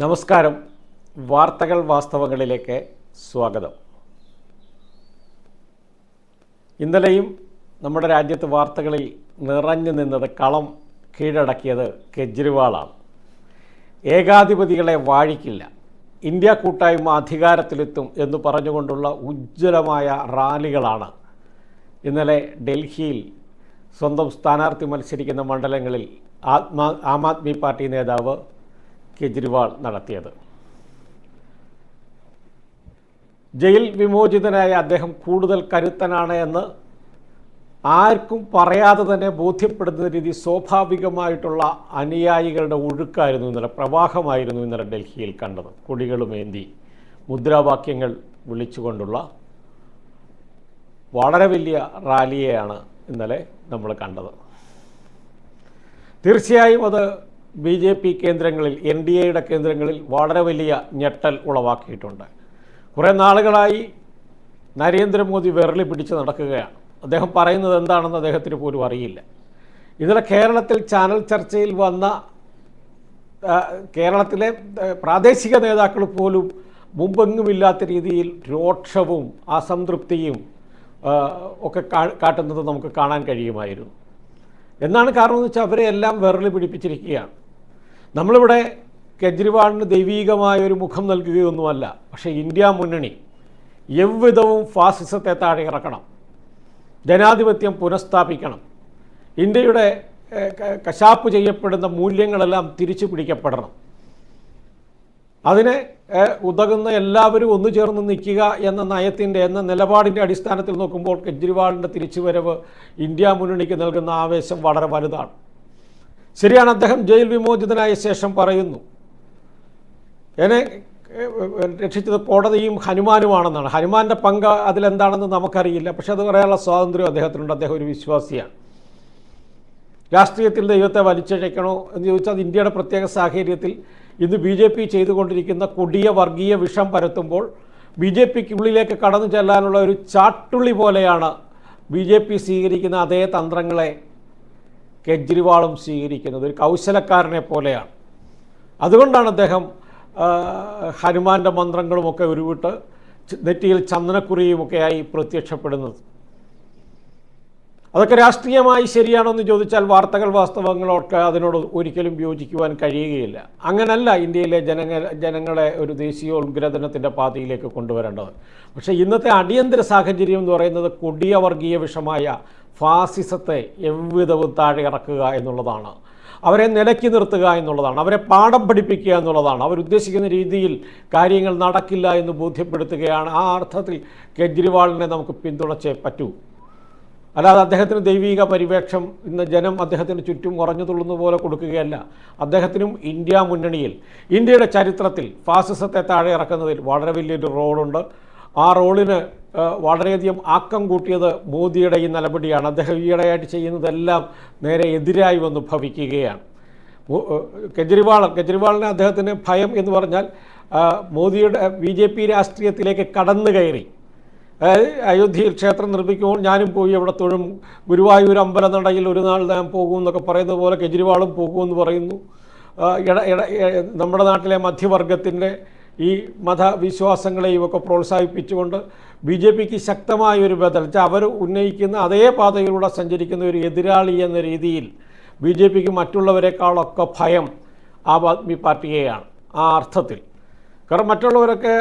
നമസ്കാരം. വാർത്തകൾ വാസ്തവങ്ങളിലേക്ക് സ്വാഗതം. ഇന്നലെയും നമ്മുടെ രാജ്യത്ത് വാർത്തകളിൽ നിറഞ്ഞു നിന്നത് കളം കീഴടക്കിയത് കെജ്രിവാളാണ്. ഏകാധിപതികളെ വാഴിക്കില്ല. ഇന്ത്യ കൂട്ടായ്മ അധികാരത്തിലെത്തും എന്ന് പറഞ്ഞുകൊണ്ടുള്ള ഉജ്ജ്വലമായ റാലികളാണ് ഇന്നലെ ഡൽഹിയിൽ സ്വന്തം സ്ഥാനാർത്ഥി മത്സരിക്കുന്ന മണ്ഡലങ്ങളിൽ ആത്മാ ആം ആദ്മി പാർട്ടി നേതാവ് കെജ്രിവാൾ നടത്തിയത്. ജയിൽ വിമോചിതനായ അദ്ദേഹം കൂടുതൽ കരുത്തനാണ് എന്ന് ആർക്കും പറയാതെ തന്നെ ബോധ്യപ്പെടുന്ന രീതി സ്വാഭാവികമായിട്ടുള്ള അനുയായികളുടെ ഒഴുക്കായിരുന്നു ഇന്നലെ പ്രവാഹമായിരുന്നു ഇന്നലെ ഡൽഹിയിൽ കണ്ടത്. കൊടികളുമേന്തി മുദ്രാവാക്യങ്ങൾ വിളിച്ചുകൊണ്ടുള്ള വളരെ വലിയ റാലിയെയാണ് ഇന്നലെ നമ്മൾ കണ്ടത്. തീർച്ചയായും അത് ബി ജെ പി കേന്ദ്രങ്ങളിൽ എൻ ഡി എയുടെ കേന്ദ്രങ്ങളിൽ വളരെ വലിയ ഞെട്ടൽ ഉളവാക്കിയിട്ടുണ്ട്. കുറേ നാളുകളായി നരേന്ദ്രമോദി വിരളി പിടിച്ച് നടക്കുകയാണ്. അദ്ദേഹം പറയുന്നത് എന്താണെന്ന് അദ്ദേഹത്തിന് പോലും അറിയില്ല. ഇന്നലെ കേരളത്തിൽ ചാനൽ ചർച്ചയിൽ വന്ന കേരളത്തിലെ പ്രാദേശിക നേതാക്കൾ പോലും മുമ്പെങ്ങുമില്ലാത്ത രീതിയിൽ രോക്ഷവും അസംതൃപ്തിയും ഒക്കെ കാട്ടുന്നത് നമുക്ക് കാണാൻ കഴിയുമായിരുന്നു. എന്നാണ് കാരണം എന്ന് വെച്ചാൽ അവരെ എല്ലാം വിരളി പിടിപ്പിച്ചിരിക്കുകയാണ്. നമ്മളിവിടെ കെജ്രിവാളിന് ദൈവീകമായ ഒരു മുഖം നൽകുകയൊന്നുമല്ല പക്ഷേ ഇന്ത്യ മുന്നണി എവ്വിധവും ഫാസിസത്തെ താഴെ ഇറക്കണം ജനാധിപത്യം പുനഃസ്ഥാപിക്കണം ഇന്ത്യയുടെ കശാപ്പ് ചെയ്യപ്പെടുന്ന മൂല്യങ്ങളെല്ലാം തിരിച്ചു പിടിക്കപ്പെടണം. അതിന് ഉതകുന്ന എല്ലാവരും ഒന്നു ചേർന്ന് നിൽക്കുക എന്ന നയത്തിന്റെ എന്ന നിലപാടിന്റെ അടിസ്ഥാനത്തിൽ നോക്കുമ്പോൾ കെജ്രിവാളിന്റെ തിരിച്ചുവരവ് ഇന്ത്യ മുന്നണിക്ക് നൽകുന്ന ആവേശം വളരെ വലുതാണ്. ശരിയാണ് അദ്ദേഹം ജയിൽ വിമോചിതനായ ശേഷം പറയുന്നു. എന്നെ രക്ഷിച്ചത് കോടതിയും ഹനുമാനുമാണെന്നാണ്. ഹനുമാന്റെ പങ്ക് അതിലെന്താണെന്ന് നമുക്കറിയില്ല. പക്ഷെ അത് പറയാനുള്ള സ്വാതന്ത്ര്യം അദ്ദേഹത്തിനുണ്ട്. അദ്ദേഹം ഒരു വിശ്വാസിയാണ്. രാഷ്ട്രീയത്തിൽ ദൈവത്തെ വലിച്ചഴക്കണോ എന്ന് ചോദിച്ചാൽ അത് ഇന്ത്യയുടെ പ്രത്യേക സാഹചര്യത്തിൽ ഇന്ന് ബി ജെ പി ചെയ്തുകൊണ്ടിരിക്കുന്ന കൊടിയ വർഗീയ വിഷം പരത്തുമ്പോൾ ബി ജെ പിക്കുള്ളിലേക്ക് കടന്നു ചെല്ലാനുള്ള ഒരു ചാട്ടുള്ളി പോലെയാണ് ബി ജെ പി സ്വീകരിക്കുന്ന അതേ തന്ത്രങ്ങളെ കെജ്രിവാളും സ്വീകരിക്കുന്നത് ഒരു കൗശലക്കാരനെ പോലെയാണ്. അതുകൊണ്ടാണ് അദ്ദേഹം ഹനുമാന്റെ മന്ത്രങ്ങളുമൊക്കെ ഉരുവിട്ട് നെറ്റിയിൽ ചന്ദനക്കുറിയുമൊക്കെയായി പ്രത്യക്ഷപ്പെടുന്നത്. അതൊക്കെ രാഷ്ട്രീയമായി ശരിയാണോ എന്ന് ചോദിച്ചാൽ വാർത്തകൾ വാസ്തവങ്ങളൊക്കെ അതിനോട് ഒരിക്കലും യോജിക്കുവാൻ കഴിയുകയില്ല. അങ്ങനല്ല ഇന്ത്യയിലെ ജനങ്ങൾ ജനങ്ങളെ ഒരു ദേശീയ ദേശീയോത്ഗ്രഥനത്തിന്റെ പാതയിലേക്ക് കൊണ്ടുവരേണ്ടത്. പക്ഷേ ഇന്നത്തെ അടിയന്തര സാഹചര്യം എന്ന് പറയുന്നത് കൊടിയ വർഗീയ വിഷമായ ഫാസിസത്തെ എവ്വിധവും താഴെ ഇറക്കുക എന്നുള്ളതാണ്. അവരെ നിലക്കി നിർത്തുക എന്നുള്ളതാണ്. അവരെ പാഠം പഠിപ്പിക്കുക എന്നുള്ളതാണ്. അവരുദ്ദേശിക്കുന്ന രീതിയിൽ കാര്യങ്ങൾ നടക്കില്ല എന്ന് ബോധ്യപ്പെടുത്തുകയാണ്. ആ അർത്ഥത്തിൽ കെജ്രിവാളിനെ നമുക്ക് പിന്തുണച്ചേ പറ്റൂ. അല്ലാതെ അദ്ദേഹത്തിന് ദൈവിക പരിവേക്ഷം ഇന്ന് ജനം അദ്ദേഹത്തിന് ചുറ്റും കുറഞ്ഞു തുള്ളുന്ന പോലെ കൊടുക്കുകയല്ല. അദ്ദേഹത്തിനും ഇന്ത്യ മുന്നണിയിൽ ഇന്ത്യയുടെ ചരിത്രത്തിൽ ഫാസിസത്തെ താഴെ ഇറക്കുന്നതിൽ വളരെ വലിയൊരു റോളുണ്ട്. ആ റോളിന് വളരെയധികം ആക്കം കൂട്ടിയത് മോദിയുടെ ഈ നിലപടിയാണ് അദ്ദേഹം ഈയിടെയായിട്ട് ചെയ്യുന്നതെല്ലാം നേരെ എതിരായി വന്ന് ഭവിക്കുകയാണ്. കെജ്രിവാൾ കെജ്രിവാളിന് അദ്ദേഹത്തിന് ഭയം എന്ന് പറഞ്ഞാൽ മോദിയുടെ ബി ജെ പി രാഷ്ട്രീയത്തിലേക്ക് കടന്നു കയറി. അയോധ്യയിൽ ക്ഷേത്രം നിർമ്മിക്കുമ്പോൾ ഞാനും പോയി അവിടെ തൊഴും. ഗുരുവായൂർ അമ്പലനടയിൽ ഒരു നാൾ ഞാൻ പോകും എന്നൊക്കെ പറയുന്ന പോലെ കെജ്രിവാളും പോകുമെന്ന് പറയുന്നു. ഇട ഇട നമ്മുടെ നാട്ടിലെ മധ്യവർഗത്തിന്റെ ഈ മതവിശ്വാസങ്ങളെയും ഒക്കെ പ്രോത്സാഹിപ്പിച്ചുകൊണ്ട് ബി ജെ പിക്ക് ശക്തമായ ഒരു ബദൽ അവർ ഉന്നയിക്കുന്ന അതേ പാതയിലൂടെ സഞ്ചരിക്കുന്ന ഒരു എതിരാളി എന്ന രീതിയിൽ ബി ജെ പിക്ക് മറ്റുള്ളവരെക്കാളൊക്കെ ഭയം ആം ആദ്മി പാർട്ടിയെയാണ്. ആ അർത്ഥത്തിൽ. കാരണം മറ്റുള്ളവരൊക്കെ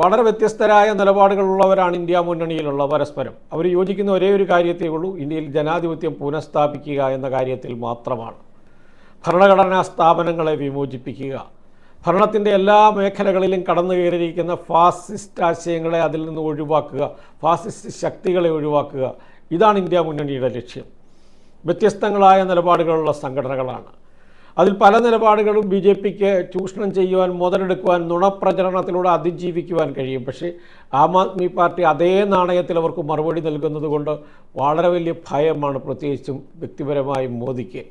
വളരെ വ്യത്യസ്തരായ നിലപാടുകളുള്ളവരാണ് ഇന്ത്യ മുന്നണിയിലുള്ള പരസ്പരം. അവർ യോജിക്കുന്ന ഒരേ ഒരു കാര്യത്തേ ഉള്ളൂ ഇന്ത്യയിൽ ജനാധിപത്യം പുനഃസ്ഥാപിക്കുക എന്ന കാര്യത്തിൽ മാത്രമാണ്. ഭരണഘടനാ സ്ഥാപനങ്ങളെ വിമോചിപ്പിക്കുക. ഭരണത്തിന്റെ എല്ലാ മേഖലകളിലും കടന്നു കയറിയിരിക്കുന്ന ഫാസിസ്റ്റ് ആശയങ്ങളെ അതിൽ നിന്ന് ഒഴിവാക്കുക ഫാസിസ്റ്റ് ശക്തികളെ ഒഴിവാക്കുക. ഇതാണ് ഇന്ത്യ മുന്നണിയുടെ ലക്ഷ്യം. വ്യത്യസ്തങ്ങളായ നിലപാടുകളുള്ള സംഘടനകളാണ്. അതിൽ പല നിലപാടുകളും ബി ജെ പിക്ക് ചൂഷണം ചെയ്യുവാൻ മുതലെടുക്കുവാൻ നുണപ്രചരണത്തിലൂടെ അതിജീവിക്കുവാൻ കഴിയും. പക്ഷേ ആം ആദ്മി പാർട്ടി അതേ നാണയത്തിൽ അവർക്ക് മറുപടി നൽകുന്നത് കൊണ്ട് വളരെ വലിയ ഭയമാണ് പ്രത്യേകിച്ചും വ്യക്തിപരമായി മോദിക്ക്.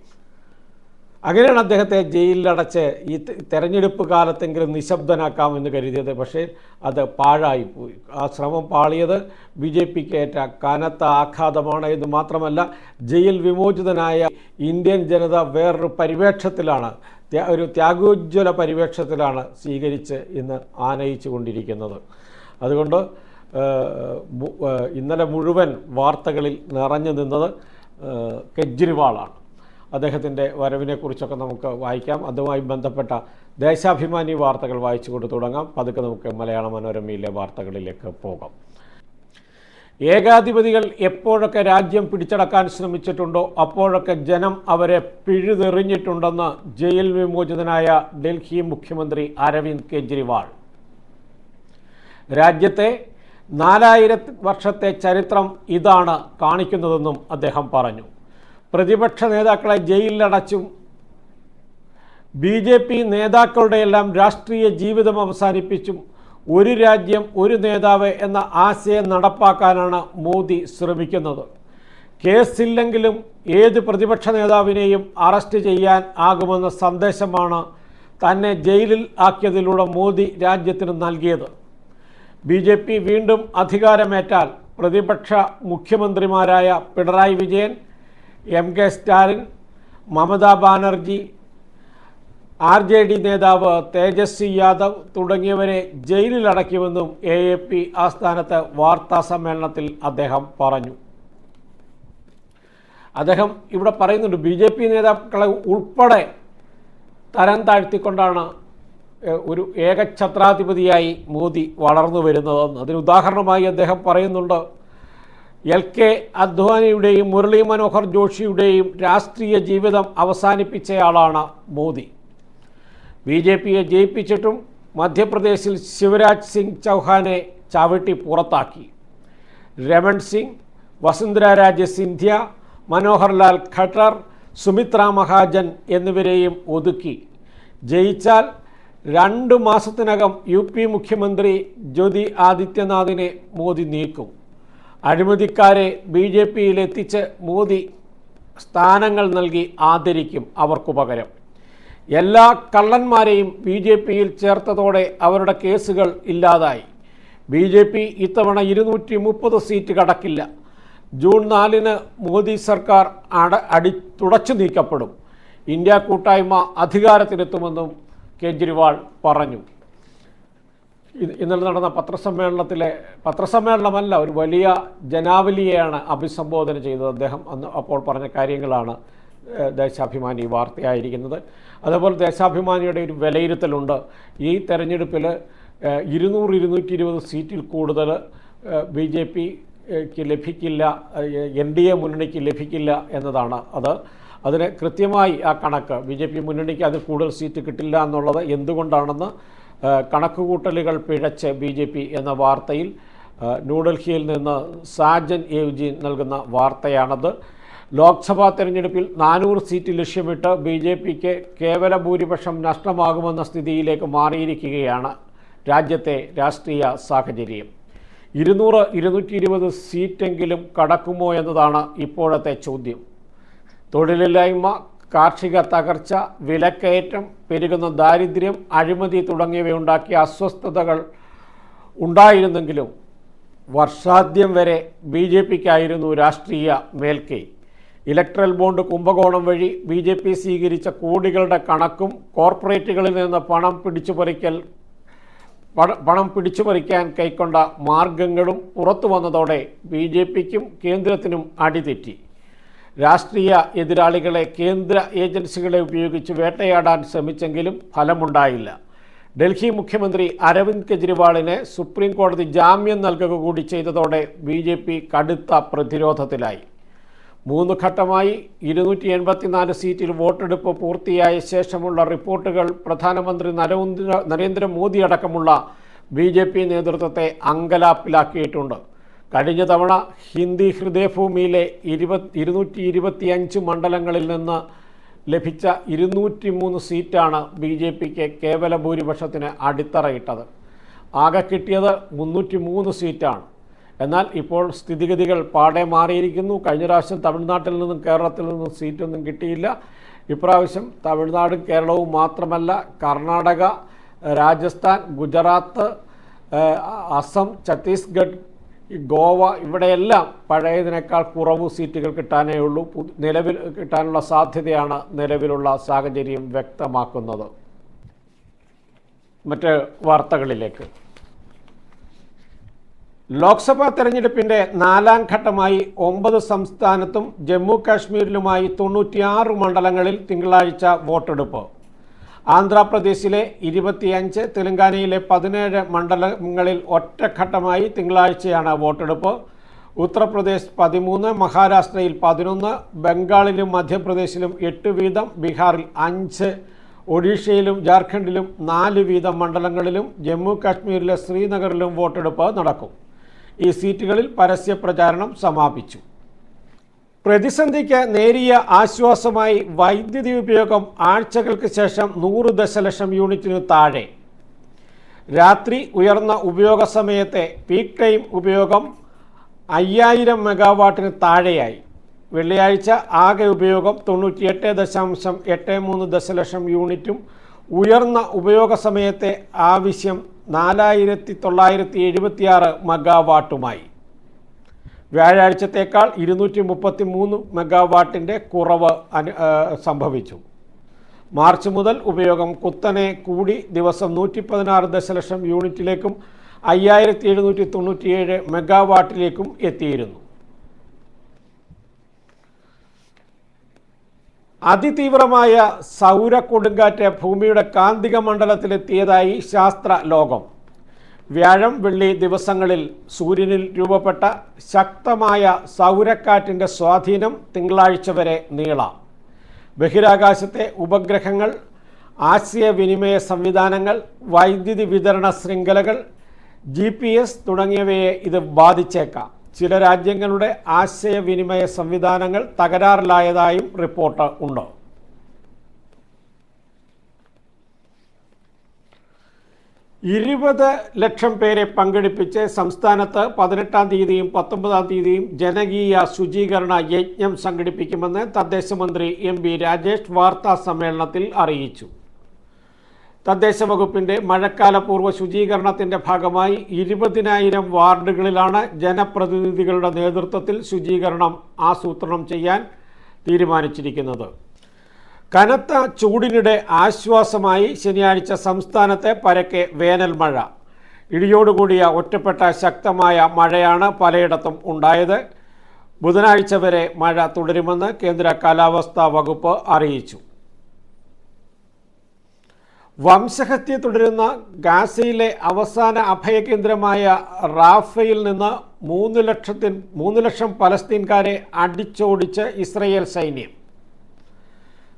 അങ്ങനെയാണ് അദ്ദേഹത്തെ ജയിലിലടച്ച് ഈ തെരഞ്ഞെടുപ്പ് കാലത്തെങ്കിലും നിശബ്ദനാക്കാമെന്ന് കരുതിയത്. പക്ഷേ അത് പാഴായിപ്പോയി ആ ശ്രമം പാളിയത് ബി ജെ പിക്ക് ഏറ്റ കനത്ത ആഘാതമാണ് എന്ന് മാത്രമല്ല ജയിൽ വിമോചിതനായ ഇന്ത്യൻ ജനത വേറൊരു പരിവേക്ഷത്തിലാണ് ഒരു ത്യാഗോജ്വല പരിവേക്ഷത്തിലാണ് സ്വീകരിച്ച് ഇന്ന് ആനയിച്ചു കൊണ്ടിരിക്കുന്നത് അതുകൊണ്ട് ഇന്നലെ മുഴുവൻ വാർത്തകളിൽ നിറഞ്ഞു നിന്നത് കെജ്രിവാളാണ്. അദ്ദേഹത്തിന്റെ വരവിനെക്കുറിച്ചൊക്കെ നമുക്ക് വായിക്കാം. അതുമായി ബന്ധപ്പെട്ട ദേശാഭിമാനി വാർത്തകൾ വായിച്ചു കൊണ്ട് തുടങ്ങാം. പതുക്കെ നമുക്ക് മലയാള മനോരമയിലെ വാർത്തകളിലേക്ക് പോകാം. ഏകാധിപതികൾ എപ്പോഴൊക്കെ രാജ്യം പിടിച്ചടക്കാൻ ശ്രമിച്ചിട്ടുണ്ടോ? അപ്പോഴൊക്കെ ജനം അവരെ പിഴുതെറിഞ്ഞിട്ടുണ്ടെന്ന് ജയിൽ വിമോചിതനായ ഡൽഹി മുഖ്യമന്ത്രി അരവിന്ദ് കെജ്രിവാൾ. രാജ്യത്തെ നാലായിരം വർഷത്തെ ചരിത്രം ഇതാണ് കാണിക്കുന്നതെന്നും അദ്ദേഹം പറഞ്ഞു. പ്രതിപക്ഷ നേതാക്കളെ ജയിലിലടച്ചും ബി ജെ പി നേതാക്കളുടെയെല്ലാം രാഷ്ട്രീയ ജീവിതം അവസാനിപ്പിച്ചും ഒരു രാജ്യം ഒരു നേതാവ് എന്ന ആശയം നടപ്പാക്കാനാണ് മോദി ശ്രമിക്കുന്നത്. കേസില്ലെങ്കിലും ഏത് പ്രതിപക്ഷ നേതാവിനെയും അറസ്റ്റ് ചെയ്യാൻ ആകുമെന്ന സന്ദേശമാണ് തന്നെ ജയിലിൽ ആക്കിയതിലൂടെ മോദി രാജ്യത്തിന് നൽകിയത്. ബി ജെ പി വീണ്ടും അധികാരമേറ്റാൽ പ്രതിപക്ഷ മുഖ്യമന്ത്രിമാരായ Pinarayi Vijayan M K Stalin Mamata Banerjee R J D നേതാവ് തേജസ്വി യാദവ് തുടങ്ങിയവരെ ജയിലിലടയ്ക്കുമെന്നും എ എ പി ആസ്ഥാനത്ത് വാർത്താ സമ്മേളനത്തിൽ അദ്ദേഹം പറഞ്ഞു. അദ്ദേഹം ഇവിടെ പറയുന്നുണ്ട് ബി ജെ പി നേതാക്കളെ ഉൾപ്പെടെ തരം താഴ്ത്തിക്കൊണ്ടാണ് ഒരു ഏകഛത്രാധിപതിയായി മോദി വളർന്നു വരുന്നതെന്ന്. അതിന് ഉദാഹരണമായി അദ്ദേഹം പറയുന്നുണ്ട് എൽ കെ അദ്വാനിയുടെയും മുരളി മനോഹർ ജോഷിയുടെയും രാഷ്ട്രീയ ജീവിതം അവസാനിപ്പിച്ചയാളാണ് മോദി. ബി ജെ പിയെ ജയിപ്പിച്ചിട്ടും മധ്യപ്രദേശിൽ ശിവരാജ് സിംഗ് ചൗഹാനെ ചവിട്ടി പുറത്താക്കി. രമൺ സിംഗ് വസുന്ധര രാജ സിന്ധ്യ മനോഹർലാൽ ഖട്ടർ സുമിത്ര മഹാജൻ എന്നിവരെയും ഒതുക്കി. ജയിച്ചാൽ രണ്ട് മാസത്തിനകം യു പി മുഖ്യമന്ത്രി ജ്യോതി ആദിത്യനാഥിനെ മോദി നീക്കും. അഴിമതിക്കാരെ ബി ജെ പിയിലെത്തിച്ച് മോദി സ്ഥാനങ്ങൾ നൽകി ആദരിക്കും അവർക്കു പകരം. എല്ലാ കള്ളന്മാരെയും ബി ജെ പിയിൽ ചേർത്തതോടെ അവരുടെ കേസുകൾ ഇല്ലാതായി. ബി ജെ പി ഇത്തവണ ഇരുന്നൂറ്റി മുപ്പത് സീറ്റ് കടക്കില്ല. ജൂൺ നാലിന് മോദി സർക്കാർ അട അടി തുടച്ചു നീക്കപ്പെടും. ഇന്ത്യ കൂട്ടായ്മ അധികാരത്തിലെത്തുമെന്നും കേജ്രിവാൾ പറഞ്ഞു. ഇന്നലെ നടന്ന പത്രസമ്മേളനത്തിലെ പത്രസമ്മേളനമല്ല ഒരു വലിയ ജനാവലിയെയാണ് അഭിസംബോധന ചെയ്തത്. അദ്ദേഹം അന്ന് അപ്പോൾ പറഞ്ഞ കാര്യങ്ങളാണ് ദേശാഭിമാനി വാർത്തയായിരിക്കുന്നത്. അതേപോലെ ദേശാഭിമാനിയുടെ ഒരു വിലയിരുത്തലുണ്ട്. ഈ തെരഞ്ഞെടുപ്പിൽ ഇരുന്നൂറ് ഇരുന്നൂറ്റി ഇരുപത് സീറ്റിൽ കൂടുതൽ ബി ജെ പിക്ക് ലഭിക്കില്ല എൻ ഡി എ മുന്നണിക്ക് ലഭിക്കില്ല എന്നതാണ് അത്. അതിന് കൃത്യമായി ആ കണക്ക് ബി ജെ പി മുന്നണിക്ക് അതിൽ കൂടുതൽ സീറ്റ് കിട്ടില്ല എന്നുള്ളത് എന്തുകൊണ്ടാണെന്ന് കണക്കുകൂട്ടലുകൾ പിഴച്ച് ബി ജെ പി എന്ന വാർത്തയിൽ ന്യൂഡൽഹിയിൽ നിന്ന് സാജൻ എവ്ജി നൽകുന്ന വാർത്തയാണത്. ലോക്സഭാ തെരഞ്ഞെടുപ്പിൽ നാനൂറ് സീറ്റ് ലക്ഷ്യമിട്ട് ബി ജെ പിക്ക് കേവല ഭൂരിപക്ഷം നഷ്ടമാകുമെന്ന സ്ഥിതിയിലേക്ക് മാറിയിരിക്കുകയാണ് രാജ്യത്തെ രാഷ്ട്രീയ സാഹചര്യം. ഇരുന്നൂറ് ഇരുന്നൂറ്റി ഇരുപത് സീറ്റെങ്കിലും കടക്കുമോ എന്നതാണ് ഇപ്പോഴത്തെ ചോദ്യം. തൊഴിലില്ലായ്മ കാർഷിക തകർച്ച വിലക്കയറ്റം പെരുകുന്ന ദാരിദ്ര്യം അഴിമതി തുടങ്ങിയവയുണ്ടാക്കിയ അസ്വസ്ഥതകൾ ഉണ്ടായിരുന്നെങ്കിലും വർഷാദ്യം വരെ ബി ജെ പിക്കായിരുന്നു രാഷ്ട്രീയ മേൽക്കൈ. ഇലക്ട്രൽ ബോണ്ട് കുംഭകോണം വഴി ബി ജെ പി സ്വീകരിച്ച കോടികളുടെ കണക്കും കോർപ്പറേറ്റുകളിൽ നിന്ന് പണം പിടിച്ചുപറിക്കൽ പണം പിടിച്ചുപറിക്കാൻ കൈക്കൊണ്ട മാർഗങ്ങളും പുറത്തു വന്നതോടെ ബി ജെ പിക്കും കേന്ദ്രത്തിനും അടിതെറ്റി. രാഷ്ട്രീയ എതിരാളികളെ കേന്ദ്ര ഏജൻസികളെ ഉപയോഗിച്ച് വേട്ടയാടാൻ ശ്രമിച്ചെങ്കിലും ഫലമുണ്ടായില്ല. ഡൽഹി മുഖ്യമന്ത്രി അരവിന്ദ് കെജ്രിവാളിന് സുപ്രീം കോടതി ജാമ്യം നൽകുക കൂടി ചെയ്തതോടെ ബി ജെ പി കടുത്ത പ്രതിരോധത്തിലായി. മൂന്ന് ഘട്ടമായി ഇരുന്നൂറ്റി എൺപത്തിനാല് സീറ്റിൽ വോട്ടെടുപ്പ് പൂർത്തിയായ ശേഷമുള്ള റിപ്പോർട്ടുകൾ പ്രധാനമന്ത്രി നരേന്ദ്ര നരേന്ദ്രമോദി അടക്കമുള്ള ബി ജെ പി നേതൃത്വത്തെ അങ്കലാപ്പിലാക്കിയിട്ടുണ്ട്. കഴിഞ്ഞ തവണ ഹിന്ദി ഹൃദയഭൂമിയിലെ ഇരുപത് ഇരുന്നൂറ്റി ഇരുപത്തി അഞ്ച് മണ്ഡലങ്ങളിൽ നിന്ന് ലഭിച്ച ഇരുന്നൂറ്റി മൂന്ന് സീറ്റാണ് ബി ജെ പിക്ക് കേവല ഭൂരിപക്ഷത്തിന് അടിത്തറയിട്ടത്. ആകെ കിട്ടിയത് മുന്നൂറ്റി മൂന്ന് സീറ്റാണ്. എന്നാൽ ഇപ്പോൾ സ്ഥിതിഗതികൾ പാടെ മാറിയിരിക്കുന്നു. കഴിഞ്ഞ പ്രാവശ്യം തമിഴ്നാട്ടിൽ നിന്നും കേരളത്തിൽ നിന്നും സീറ്റൊന്നും കിട്ടിയില്ല. ഇപ്രാവശ്യം തമിഴ്നാടും കേരളവും മാത്രമല്ല കർണാടക രാജസ്ഥാൻ ഗുജറാത്ത് അസം ഛത്തീസ്ഗഡ് ഈ ഗോവ ഇവിടെയെല്ലാം പഴയതിനേക്കാൾ കുറവ് സീറ്റുകൾ കിട്ടാനേ ഉള്ളൂ. നിലവിൽ കിട്ടാനുള്ള സാധ്യതയാണ് നിലവിലുള്ള സാഹചര്യം വ്യക്തമാക്കുന്നത്. മറ്റ് വാർത്തകളിലേക്ക്. ലോക്സഭാ തെരഞ്ഞെടുപ്പിന്റെ നാലാം ഘട്ടമായി ഒമ്പത് സംസ്ഥാനത്തും ജമ്മു കാശ്മീരിലുമായി തൊണ്ണൂറ്റിയാറ് മണ്ഡലങ്ങളിൽ തിങ്കളാഴ്ച വോട്ടെടുപ്പ്. ആന്ധ്രാപ്രദേശിലെ ഇരുപത്തിയഞ്ച് തെലങ്കാനയിലെ പതിനേഴ് മണ്ഡലങ്ങളിൽ ഒറ്റഘട്ടമായി തിങ്കളാഴ്ചയാണ് വോട്ടെടുപ്പ്. ഉത്തർപ്രദേശ് പതിമൂന്ന് മഹാരാഷ്ട്രയിൽ പതിനൊന്ന് ബംഗാളിലും മധ്യപ്രദേശിലും എട്ട് വീതം ബീഹാറിൽ അഞ്ച് ഒഡീഷയിലും ജാർഖണ്ഡിലും നാല് വീതം മണ്ഡലങ്ങളിലും ജമ്മു കാശ്മീരിലെ ശ്രീനഗറിലും വോട്ടെടുപ്പ് നടക്കും. ഈ സീറ്റുകളിൽ പരസ്യ പ്രചാരണം സമാപിച്ചു. പ്രതിസന്ധിക്ക് നേരിയ ആശ്വാസമായി വൈദ്യുതി ഉപയോഗം ആഴ്ചകൾക്ക് ശേഷം നൂറ് ദശലക്ഷം യൂണിറ്റിന് താഴെ. രാത്രി ഉയർന്ന ഉപയോഗ സമയത്തെ പീക്ക് ടൈം ഉപയോഗം അയ്യായിരം മെഗാവാട്ടിന് താഴെയായി. വെള്ളിയാഴ്ച ആകെ ഉപയോഗം തൊണ്ണൂറ്റിയെട്ട് ദശാംശം എട്ട് മൂന്ന് ദശലക്ഷം യൂണിറ്റും ഉയർന്ന ഉപയോഗ സമയത്തെ ആവശ്യം നാലായിരത്തി തൊള്ളായിരത്തി എഴുപത്തിയാറ് മെഗാവാട്ടുമായി. വ്യാഴാഴ്ചത്തേക്കാൾ ഇരുന്നൂറ്റി മുപ്പത്തി മൂന്ന് മെഗാവാട്ടിന്റെ കുറവ് അനു സംഭവിച്ചു. മാർച്ച് മുതൽ ഉപയോഗം കുത്തനെ കൂടി ദിവസം നൂറ്റി പതിനാറ് ദശലക്ഷം യൂണിറ്റിലേക്കും അയ്യായിരത്തി എഴുന്നൂറ്റി തൊണ്ണൂറ്റിയേഴ് മെഗാവാട്ടിലേക്കും എത്തിയിരുന്നു. അതിതീവ്രമായ സൗര കൊടുങ്കാറ്റ് ഭൂമിയുടെ കാന്തിക മണ്ഡലത്തിലെത്തിയതായി ശാസ്ത്ര ലോകം വ്യാഴം വെള്ളി ദിവസങ്ങളിൽ സൂര്യനിൽ രൂപപ്പെട്ട ശക്തമായ സൗരക്കാറ്റിന്റെ സ്വാധീനം തിങ്കളാഴ്ച വരെ നീളാം. ബഹിരാകാശത്തെ ഉപഗ്രഹങ്ങൾ ആശയവിനിമയ സംവിധാനങ്ങൾ വൈദ്യുതി വിതരണ ശൃംഖലകൾ ജി പി എസ് തുടങ്ങിയവയെ ഇത് ബാധിച്ചേക്കാം. ചില രാജ്യങ്ങളുടെ ആശയവിനിമയ സംവിധാനങ്ങൾ തകരാറിലായതായും റിപ്പോർട്ട് ഉണ്ട്. ഇരുപത് ലക്ഷം പേരെ പങ്കെടുപ്പിച്ച് സംസ്ഥാനത്ത് പതിനെട്ടാം തീയതിയും പത്തൊമ്പതാം തീയതിയും ജനകീയ ശുചീകരണ യജ്ഞം സംഘടിപ്പിക്കുമെന്ന് തദ്ദേശ മന്ത്രി എം ബി രാജേഷ് വാർത്താ സമ്മേളനത്തിൽ അറിയിച്ചു. തദ്ദേശ വകുപ്പിന്റെ മഴക്കാലപൂർവ ശുചീകരണത്തിന്റെ ഭാഗമായി ഇരുപതിനായിരം വാർഡുകളിലാണ് ജനപ്രതിനിധികളുടെ നേതൃത്വത്തിൽ ശുചീകരണം ആസൂത്രണം ചെയ്യാൻ തീരുമാനിച്ചിരിക്കുന്നത്. കനത്ത ചൂടിനിടെ ആശ്വാസമായി ശനിയാഴ്ച സംസ്ഥാനത്തെ പരക്കെ വേനൽ മഴ. ഇടിയോടുകൂടിയ ഒറ്റപ്പെട്ട ശക്തമായ മഴയാണ് പലയിടത്തും ഉണ്ടായത്. ബുധനാഴ്ച വരെ മഴ തുടരുമെന്ന് കേന്ദ്ര കാലാവസ്ഥാ വകുപ്പ് അറിയിച്ചു. വംശഹത്യ തുടരുന്ന ഗാസയിലെ അവസാന അഭയകേന്ദ്രമായ റാഫയിൽ നിന്ന് മൂന്ന് ലക്ഷത്തിൽ മൂന്ന് ലക്ഷം പലസ്തീൻകാരെ അടിച്ചോടിച്ച് ഇസ്രയേൽ സൈന്യം.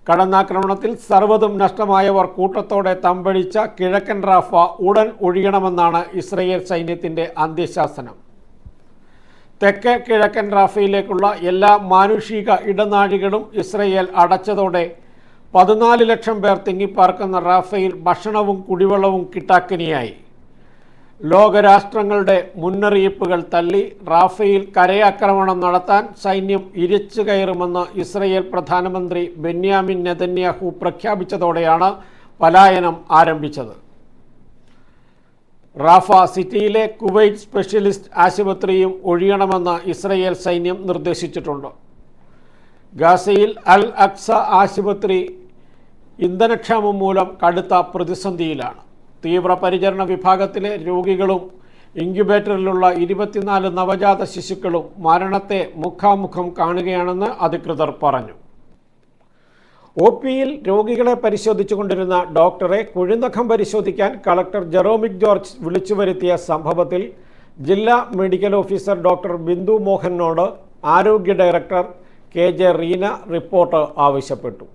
കടന്നാക്രമണത്തിൽ സർവതും നഷ്ടമായവർ കൂട്ടത്തോടെ തമ്പടിച്ച കിഴക്കൻ റാഫ ഉടൻ ഒഴിയണമെന്നാണ് ഇസ്രയേൽ സൈന്യത്തിന്റെ അന്ത്യശാസനം. തെക്ക് കിഴക്കൻ റാഫയിലേക്കുള്ള എല്ലാ മാനുഷിക ഇടനാഴികളും ഇസ്രയേൽ അടച്ചതോടെ പതിനാല് ലക്ഷം പേർ തിങ്ങിപ്പാർക്കുന്ന റാഫയിൽ ഭക്ഷണവും കുടിവെള്ളവും കിട്ടാക്കനിയായി. ലോകരാഷ്ട്രങ്ങളുടെ മുന്നറിയിപ്പുകൾ തള്ളി റാഫയിൽ കരയാക്രമണം നടത്താൻ സൈന്യം ഇരച്ചു കയറുമെന്ന് ഇസ്രയേൽ പ്രധാനമന്ത്രി ബെന്യാമിൻ നെതന്യാഹു പ്രഖ്യാപിച്ചതോടെയാണ് പലായനം ആരംഭിച്ചത്. റാഫ സിറ്റിയിലെ കുവൈറ്റ് സ്പെഷ്യലിസ്റ്റ് ആശുപത്രിയും ഒഴിയണമെന്ന് ഇസ്രയേൽ സൈന്യം നിർദ്ദേശിച്ചിട്ടുണ്ട്. ഗാസയിൽ അൽ അക്സ ആശുപത്രി ഇന്ധനക്ഷാമം മൂലം കടുത്ത പ്രതിസന്ധിയിലാണ്. തീവ്രപരിചരണ വിഭാഗത്തിലെ രോഗികളും ഇൻക്യുബേറ്ററിലുള്ള ഇരുപത്തിനാല് നവജാത ശിശുക്കളും മരണത്തെ മുഖാമുഖം കാണുകയാണെന്ന് അധികൃതർ പറഞ്ഞു. ഒ പിയിൽ രോഗികളെ പരിശോധിച്ചുകൊണ്ടിരുന്ന ഡോക്ടറെ കുഴിനഖം പരിശോധിക്കാൻ കളക്ടർ ജെറോമിക് ജോർജ് വിളിച്ചു വരുത്തിയ സംഭവത്തിൽ ജില്ലാ മെഡിക്കൽ ഓഫീസർ ഡോക്ടർ ബിന്ദു മോഹനോട് ആരോഗ്യ director K J Reena report ആവശ്യപ്പെട്ടു.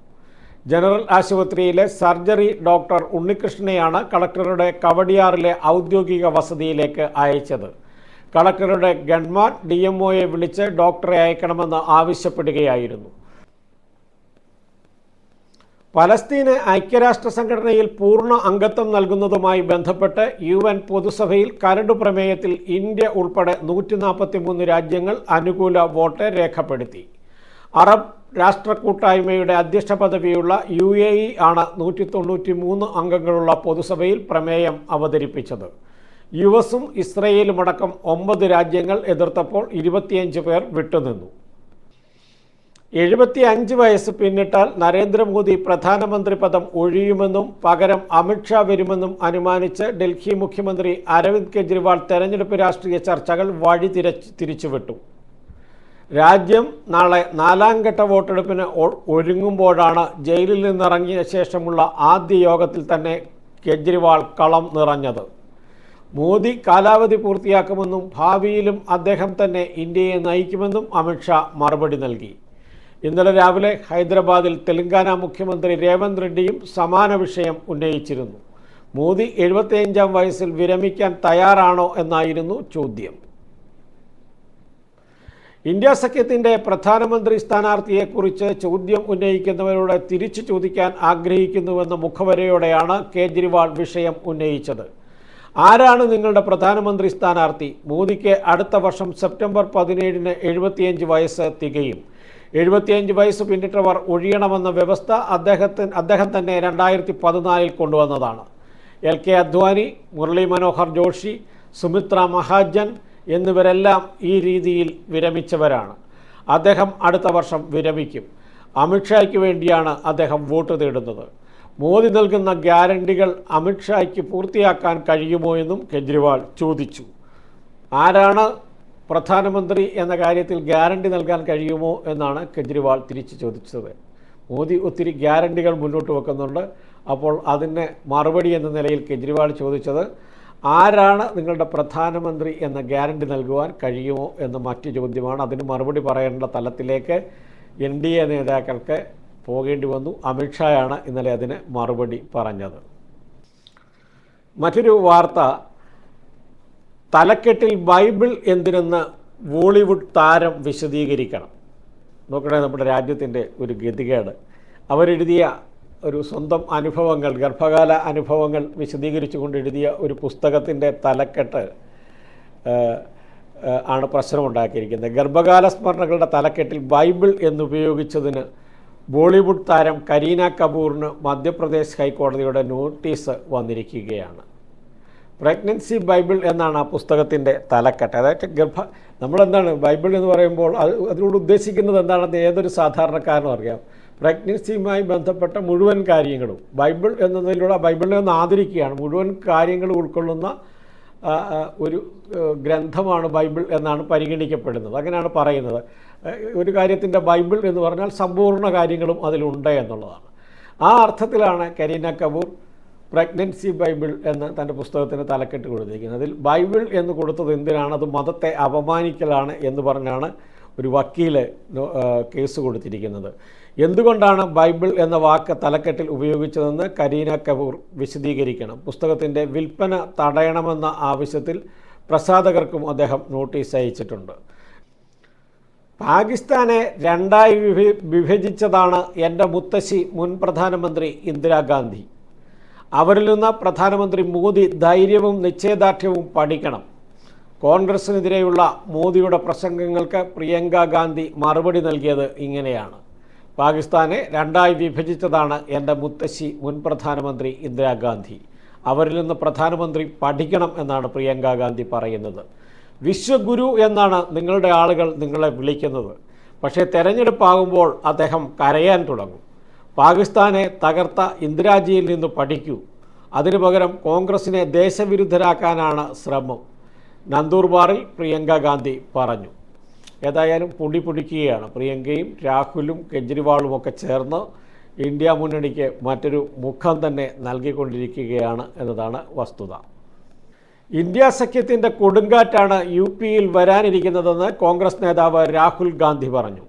ജനറൽ ആശുപത്രിയിലെ സർജറി ഡോക്ടർ ഉണ്ണികൃഷ്ണനെയാണ് കളക്ടറുടെ കവടിയാറിലെ ഔദ്യോഗിക വസതിയിലേക്ക് അയച്ചത്. കളക്ടറുടെ ഗൺമാൻ ഡി എം ഒയെ വിളിച്ച് ഡോക്ടറെ അയക്കണമെന്ന് ആവശ്യപ്പെടുകയായിരുന്നു. പലസ്തീന് ഐക്യരാഷ്ട്ര സംഘടനയിൽ പൂർണ അംഗത്വം നൽകുന്നതുമായി ബന്ധപ്പെട്ട് യു എൻ പൊതുസഭയിൽ കരട് പ്രമേയത്തിൽ ഇന്ത്യ ഉൾപ്പെടെ നൂറ്റി നാൽപ്പത്തി മൂന്ന് രാജ്യങ്ങൾ അനുകൂല വോട്ട് രേഖപ്പെടുത്തി. അറബ് രാഷ്ട്ര കൂട്ടായ്മയുടെ അധ്യക്ഷ പദവിയുള്ള യു എ ഇ ആണ് നൂറ്റി തൊണ്ണൂറ്റി മൂന്ന് അംഗങ്ങളുള്ള പൊതുസഭയിൽ പ്രമേയം അവതരിപ്പിച്ചത്. യു എസും ഇസ്രയേലും അടക്കം ഒമ്പത് രാജ്യങ്ങൾ എതിർത്തപ്പോൾ ഇരുപത്തിയഞ്ച് പേർ വിട്ടുനിന്നു. എഴുപത്തി അഞ്ച് വയസ്സ് പിന്നിട്ടാൽ നരേന്ദ്രമോദി പ്രധാനമന്ത്രി പദം ഒഴിയുമെന്നും പകരം അമിത്ഷാ വരുമെന്നും അനുമാനിച്ച് ഡൽഹി മുഖ്യമന്ത്രി അരവിന്ദ് കെജ്രിവാൾ തെരഞ്ഞെടുപ്പ് രാഷ്ട്രീയ ചർച്ചകൾ വഴി തിരച്ച് തിരിച്ചുവിട്ടു. രാജ്യം നാളെ നാലാം ഘട്ട വോട്ടെടുപ്പിന് ഒരുങ്ങുമ്പോഴാണ് ജയിലിൽ നിന്നിറങ്ങിയ ശേഷമുള്ള ആദ്യ യോഗത്തിൽ തന്നെ കെജ്രിവാൾ കളം നിറഞ്ഞത്. മോദി കാലാവധി പൂർത്തിയാക്കുമെന്നും ഭാവിയിലും അദ്ദേഹം തന്നെ ഇന്ത്യയെ നയിക്കുമെന്നും അമിത്ഷാ മറുപടി നൽകി. ഇന്നലെ രാവിലെ ഹൈദരാബാദിൽ തെലങ്കാന മുഖ്യമന്ത്രി രേവന്ത് റെഡ്ഡിയും സമാന വിഷയം ഉന്നയിച്ചിരുന്നു. മോദി എഴുപത്തിയഞ്ചാം വയസ്സിൽ വിരമിക്കാൻ തയ്യാറാണോ എന്നായിരുന്നു ചോദ്യം. ഇന്ത്യ സഖ്യത്തിന്റെ പ്രധാനമന്ത്രി സ്ഥാനാർത്ഥിയെക്കുറിച്ച് ചോദ്യം ഉന്നയിക്കുന്നവരോട് തിരിച്ചു ചോദിക്കാൻ ആഗ്രഹിക്കുന്നുവെന്ന മുഖവരയോടെയാണ് കേജ്രിവാൾ വിഷയം ഉന്നയിച്ചത്. ആരാണ് നിങ്ങളുടെ പ്രധാനമന്ത്രി സ്ഥാനാർത്ഥി? മോദിക്ക് അടുത്ത വർഷം സെപ്റ്റംബർ പതിനേഴിന് എഴുപത്തിയഞ്ച് വയസ്സ് തികയും. എഴുപത്തിയഞ്ച് വയസ്സ് പിന്നിട്ടവർ ഒഴിയണമെന്ന വ്യവസ്ഥ അദ്ദേഹത്തിന് അദ്ദേഹം തന്നെ രണ്ടായിരത്തി പതിനാലിൽ കൊണ്ടുവന്നതാണ്. എൽ കെ അദ്വാനി മുരളി മനോഹർ ജോഷി സുമിത്ര മഹാജൻ എന്നിവരെല്ലാം ഈ രീതിയിൽ വിരമിച്ചവരാണ്. അദ്ദേഹം അടുത്ത വർഷം വിരമിക്കും. അമിത്ഷായ്ക്ക് വേണ്ടിയാണ് അദ്ദേഹം വോട്ട് തേടുന്നത്. മോദി നൽകുന്ന ഗ്യാരണ്ടികൾ അമിത്ഷായ്ക്ക് പൂർത്തിയാക്കാൻ കഴിയുമോ എന്നും കെജ്രിവാൾ ചോദിച്ചു. ആരാണ് പ്രധാനമന്ത്രി എന്ന കാര്യത്തിൽ ഗ്യാരണ്ടി നൽകാൻ കഴിയുമോ എന്നാണ് കെജ്രിവാൾ തിരിച്ചു ചോദിച്ചത്. മോദി ഒത്തിരി ഗ്യാരണ്ടികൾ മുന്നോട്ട് വെക്കുന്നുണ്ട്. അപ്പോൾ അതിന് മറുപടി എന്ന നിലയിൽ കെജ്രിവാൾ ചോദിച്ചത് ആരാണ് നിങ്ങളുടെ പ്രധാനമന്ത്രി എന്ന ഗ്യാരണ്ടി നൽകുവാൻ കഴിയുമോ എന്ന മറ്റു ചോദ്യമാണ്. അതിന് മറുപടി പറയേണ്ട തലത്തിലേക്ക് എൻ ഡി എ നേതാക്കൾക്ക് പോകേണ്ടി വന്നു. അമിത്ഷായാണ് ഇന്നലെ അതിന് മറുപടി പറഞ്ഞത്. മറ്റൊരു വാർത്ത. തലക്കെട്ടിൽ ബൈബിൾ എന്തിനെന്ന് ബോളിവുഡ് താരം വിശദീകരിക്കണം. നോക്കണേ നമ്മുടെ രാജ്യത്തിന്റെ ഒരു ഗതികേട്. അവരെഴുതിയ ഒരു സ്വന്തം അനുഭവങ്ങൾ ഗർഭകാല അനുഭവങ്ങൾ വിശദീകരിച്ചുകൊണ്ട് എഴുതിയ ഒരു പുസ്തകത്തിന്റെ തലക്കെട്ട് ആണ് പ്രശ്നമുണ്ടാക്കിയിരിക്കുന്നത്. ഗർഭകാല സ്മരണകളുടെ തലക്കെട്ടിൽ ബൈബിൾ എന്നുപയോഗിച്ചതിന് ബോളിവുഡ് താരം കരീന കപൂറിന് മധ്യപ്രദേശ് ഹൈക്കോടതിയുടെ നോട്ടീസ് വന്നിരിക്കുകയാണ്. പ്രഗ്നൻസി ബൈബിൾ എന്നാണ് ആ പുസ്തകത്തിന്റെ തലക്കെട്ട്. അതായത് ഗർഭ നമ്മളെന്താണ് ബൈബിൾ എന്ന് പറയുമ്പോൾ അത് അതിനോട് ഉദ്ദേശിക്കുന്നത് എന്താണെന്ന് ഏതൊരു സാധാരണക്കാരനും അറിയാം. പ്രഗ്നൻസിയുമായി ബന്ധപ്പെട്ട മുഴുവൻ കാര്യങ്ങളും. ബൈബിൾ എന്നതിലൂടെ ബൈബിളിനെ ഒന്ന് ആദരിക്കുകയാണ്. മുഴുവൻ കാര്യങ്ങളും ഉൾക്കൊള്ളുന്ന ഒരു ഗ്രന്ഥമാണ് ബൈബിൾ എന്നാണ് പരിഗണിക്കപ്പെടുന്നത്. അങ്ങനെയാണ് പറയുന്നത്. ഒരു കാര്യത്തിന്റെ ബൈബിൾ എന്ന് പറഞ്ഞാൽ സമ്പൂർണ കാര്യങ്ങളും അതിലുണ്ട് എന്നുള്ളതാണ്. ആ അർത്ഥത്തിലാണ് കരീന കപൂർ പ്രഗ്നൻസി ബൈബിൾ എന്ന് തന്റെ പുസ്തകത്തിന് തലക്കെട്ട് കൊടുത്തിരിക്കുന്നത്. അതിൽ ബൈബിൾ എന്ന് കൊടുത്തത് എന്തിനാണ്? അത് മതത്തെ അപമാനിക്കലാണ് എന്ന് പറഞ്ഞാണ് ഒരു വക്കീൽ കേസ് കൊടുത്തിരിക്കുന്നത്. എന്തുകൊണ്ടാണ് ബൈബിൾ എന്ന വാക്ക് തലക്കെട്ടിൽ ഉപയോഗിച്ചതെന്ന് കരീന കപൂർ വിശദീകരിക്കണം. പുസ്തകത്തിന്റെ വിൽപ്പന തടയണമെന്ന ആവശ്യത്തിൽ പ്രസാധകർക്കും അദ്ദേഹം നോട്ടീസ് അയച്ചിട്ടുണ്ട്. പാകിസ്ഥാനെ രണ്ടായി വിഭ വിഭജിച്ചതാണ് എന്റെ മുത്തശ്ശി മുൻ പ്രധാനമന്ത്രി ഇന്ദിരാഗാന്ധി അവരിൽ നിന്ന് പ്രധാനമന്ത്രി മോദി ധൈര്യവും നിശ്ചയദാർഢ്യവും പഠിക്കണം. കോൺഗ്രസിനെതിരെയുള്ള മോദിയുടെ പ്രസംഗങ്ങൾക്ക് പ്രിയങ്ക ഗാന്ധി മറുപടി നൽകിയത് ഇങ്ങനെയാണ്. പാകിസ്ഥാനെ രണ്ടായി വിഭജിച്ചതാണ് എന്റെ മുത്തശ്ശി മുൻ പ്രധാനമന്ത്രി ഇന്ദിരാഗാന്ധി. അവരിൽ നിന്ന് പ്രധാനമന്ത്രി പഠിക്കണം എന്നാണ് പ്രിയങ്ക ഗാന്ധി പറയുന്നത്. വിശ്വഗുരു എന്നാണ് നിങ്ങളുടെ ആളുകൾ നിങ്ങളെ വിളിക്കുന്നത്. പക്ഷേ തെരഞ്ഞെടുപ്പാകുമ്പോൾ അദ്ദേഹം കരയാൻ തുടങ്ങും. പാകിസ്ഥാനെ തകർത്ത ഇന്ദിരാജിയിൽ നിന്ന് പഠിക്കൂ. അതിനു പകരം കോൺഗ്രസിനെ ദേശവിരുദ്ധരാക്കാനാണ് ശ്രമം. നന്ദൂർബാറിൽ പ്രിയങ്ക ഗാന്ധി പറഞ്ഞു. ഏതായാലും പൊടി പൊടിക്കുകയാണ്. പ്രിയങ്കയും രാഹുലും കെജ്രിവാളും ഒക്കെ ചേർന്ന് ഇന്ത്യ മുന്നണിക്ക് മറ്റൊരു മുഖം തന്നെ നൽകിക്കൊണ്ടിരിക്കുകയാണ് എന്നതാണ് വസ്തുത. ഇന്ത്യ സഖ്യത്തിന്റെ കൊടുങ്കാറ്റാണ് യു പിയിൽ വരാനിരിക്കുന്നതെന്ന് കോൺഗ്രസ് നേതാവ് രാഹുൽ ഗാന്ധി പറഞ്ഞു.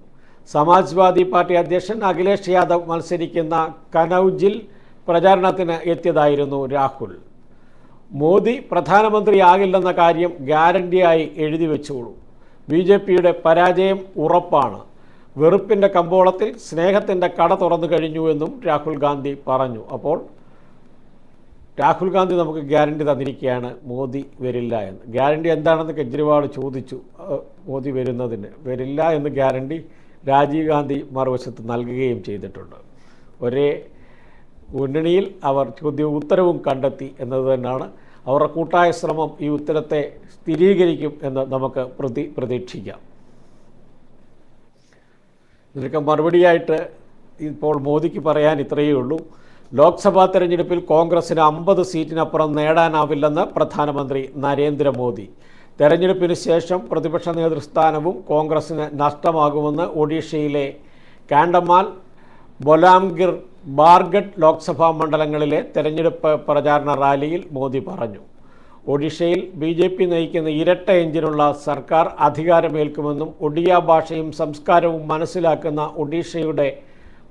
സമാജ്വാദി പാർട്ടി അധ്യക്ഷൻ അഖിലേഷ് യാദവ് മത്സരിക്കുന്ന കനൌജിൽ പ്രചാരണത്തിന് എത്തിയതായിരുന്നു രാഹുൽ. മോദി പ്രധാനമന്ത്രിയാകില്ലെന്ന കാര്യം ഗ്യാരണ്ടിയായി എഴുതി വെച്ചോളൂ. ബി ജെ പിയുടെ പരാജയം ഉറപ്പാണ്. വെറുപ്പിന്റെ കമ്പോളത്തിൽ സ്നേഹത്തിന്റെ കട തുറന്നു കഴിഞ്ഞു എന്നും രാഹുൽ ഗാന്ധി പറഞ്ഞു. അപ്പോൾ രാഹുൽ ഗാന്ധി നമുക്ക് ഗ്യാരണ്ടി തന്നിരിക്കുകയാണ് മോദി വരില്ല എന്ന്. ഗ്യാരണ്ടി എന്താണെന്ന് കെജ്രിവാൾ ചോദിച്ചു. മോദി വരുന്നതിന് വരില്ല എന്ന് ഗ്യാരണ്ടി രാജീവ് ഗാന്ധി മറുവശത്ത് നൽകുകയും ചെയ്തിട്ടുണ്ട്. ഒരേ മുന്നണിയിൽ അവർ ചോദ്യവും ഉത്തരവും കണ്ടെത്തി എന്നത് തന്നെയാണ് അവരുടെ കൂട്ടായ ശ്രമം ഈ ഉത്തരത്തെ സ്ഥിരീകരിക്കും എന്ന് നമുക്ക് പ്രതി പ്രതീക്ഷിക്കാം. ഇതിനൊക്കെ മറുപടിയായിട്ട് ഇപ്പോൾ മോദിക്ക് പറയാൻ ഇത്രയേ ഉള്ളൂ. ലോക്സഭാ തെരഞ്ഞെടുപ്പിൽ കോൺഗ്രസിന് അമ്പത് സീറ്റിനപ്പുറം നേടാനാവില്ലെന്ന് പ്രധാനമന്ത്രി നരേന്ദ്രമോദി. തെരഞ്ഞെടുപ്പിന് ശേഷം പ്രതിപക്ഷ നേതൃസ്ഥാനവും കോൺഗ്രസിന് നഷ്ടമാകുമെന്ന് ഒഡീഷയിലെ കാണ്ടമാൽ ബൊലാംഗിർ ബാർഗഡ് ലോക്സഭാ മണ്ഡലങ്ങളിലെ തെരഞ്ഞെടുപ്പ് പ്രചാരണ റാലിയിൽ മോദി പറഞ്ഞു. ഒഡീഷയിൽ ബി ജെ പി നയിക്കുന്ന ഇരട്ട എഞ്ചിനുള്ള സർക്കാർ അധികാരമേൽക്കുമെന്നും ഒഡിയ ഭാഷയും സംസ്കാരവും മനസ്സിലാക്കുന്ന ഒഡീഷയുടെ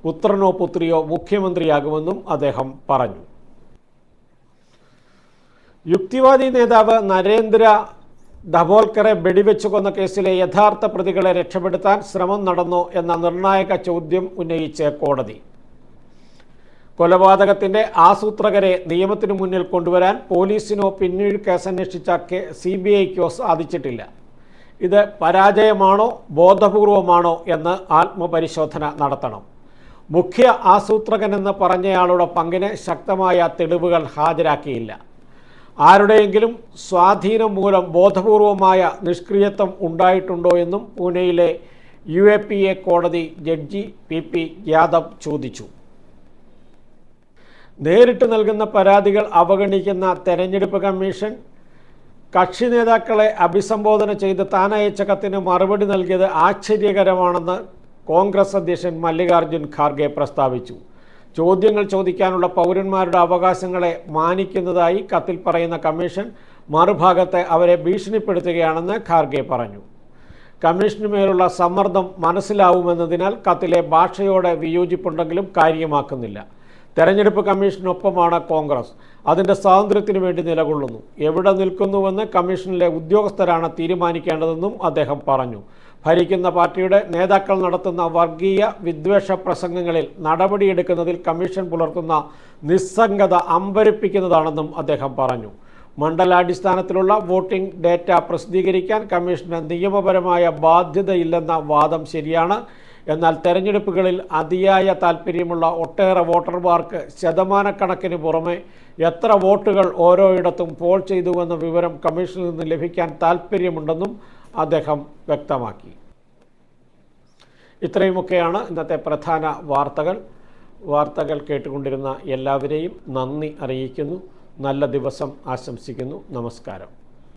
പുത്രനോ പുത്രിയോ മുഖ്യമന്ത്രിയാകുമെന്നും അദ്ദേഹം പറഞ്ഞു. യുക്തിവാദി നേതാവ് നരേന്ദ്ര ദബോൽക്കറെ വെടിവെച്ചു കൊന്ന കേസിലെ യഥാർത്ഥ പ്രതികളെ രക്ഷപ്പെടുത്താൻ ശ്രമം നടന്നു എന്ന നിർണായക ചോദ്യം ഉന്നയിച്ച് കോടതി. കൊലപാതകത്തിന്റെ ആസൂത്രകരെ നിയമത്തിനു മുന്നിൽ കൊണ്ടുവരാൻ പോലീസിനോ പിന്നീട് കേസന്വേഷിച്ച കെ സി ബി ഐക്കോ സാധിച്ചിട്ടില്ല. ഇത് പരാജയമാണോ ബോധപൂർവമാണോ എന്ന് ആത്മപരിശോധന നടത്തണം. മുഖ്യ ആസൂത്രകനെന്ന് പറഞ്ഞയാളുടെ പങ്കിന് ശക്തമായ തെളിവുകൾ ഹാജരാക്കിയില്ല. ആരുടെയെങ്കിലും സ്വാധീനം മൂലം ബോധപൂർവമായ നിഷ്ക്രിയത്വം ഉണ്ടായിട്ടുണ്ടോ എന്നും പൂനെയിലെ യു എ പി എ കോടതി ജഡ്ജി പി പി യാദവ് ചോദിച്ചു. നേരിട്ട് നൽകുന്ന പരാതികൾ അവഗണിക്കുന്ന തെരഞ്ഞെടുപ്പ് കമ്മീഷൻ കക്ഷി നേതാക്കളെ അഭിസംബോധന ചെയ്ത് താൻ അയച്ച കത്തിന് മറുപടി നൽകിയത് ആശ്ചര്യകരമാണെന്ന് കോൺഗ്രസ് അധ്യക്ഷൻ മല്ലികാർജുൻ ഖാർഗെ പ്രസ്താവിച്ചു. ചോദ്യങ്ങൾ ചോദിക്കാനുള്ള പൗരന്മാരുടെ അവകാശങ്ങളെ മാനിക്കുന്നതായി കത്തിൽ പറയുന്ന കമ്മീഷൻ മറുഭാഗത്തെ അവരെ ഭീഷണിപ്പെടുത്തുകയാണെന്ന് ഖാർഗെ പറഞ്ഞു. കമ്മീഷന് മേലുള്ള സമ്മർദ്ദം മനസ്സിലാവുമെന്നതിനാൽ കത്തിലെ ഭാഷയോടെ വിയോജിപ്പുണ്ടെങ്കിലും കാര്യമാക്കുന്നില്ല. തെരഞ്ഞെടുപ്പ് കമ്മീഷനൊപ്പമാണ് കോൺഗ്രസ്. അതിന്റെ സ്വാതന്ത്ര്യത്തിനു വേണ്ടി നിലകൊള്ളുന്നു. എവിടെ നിൽക്കുന്നുവെന്ന് കമ്മീഷനിലെ ഉദ്യോഗസ്ഥരാണ് തീരുമാനിക്കേണ്ടതെന്നും അദ്ദേഹം പറഞ്ഞു. ഭരിക്കുന്ന പാർട്ടിയുടെ നേതാക്കൾ നടത്തുന്ന വർഗീയ വിദ്വേഷ പ്രസംഗങ്ങളിൽ നടപടിയെടുക്കുന്നതിൽ കമ്മീഷൻ പുലർത്തുന്ന നിസ്സംഗത അമ്പരിപ്പിക്കുന്നതാണെന്നും അദ്ദേഹം പറഞ്ഞു. മണ്ഡലാടിസ്ഥാനത്തിലുള്ള വോട്ടിംഗ് ഡേറ്റ പ്രസിദ്ധീകരിക്കാൻ കമ്മീഷന് നിയമപരമായ ബാധ്യതയില്ലെന്ന വാദം ശരിയാണ്. എന്നാൽ തെരഞ്ഞെടുപ്പുകളിൽ അതിയായ താൽപ്പര്യമുള്ള ഒട്ടേറെ വോട്ടർമാർക്ക് ശതമാനക്കണക്കിന് പുറമെ എത്ര വോട്ടുകൾ ഓരോയിടത്തും പോൾ ചെയ്തുവെന്ന വിവരം കമ്മീഷനിൽ നിന്ന് ലഭിക്കാൻ താൽപ്പര്യമുണ്ടെന്നും അദ്ദേഹം വ്യക്തമാക്കി. ഇത്രയുമൊക്കെയാണ് ഇന്നത്തെ പ്രധാന വാർത്തകൾ. വാർത്തകൾ കേട്ടുകൊണ്ടിരുന്ന എല്ലാവരെയും നന്ദി അറിയിക്കുന്നു. നല്ല ദിവസം ആശംസിക്കുന്നു. നമസ്കാരം.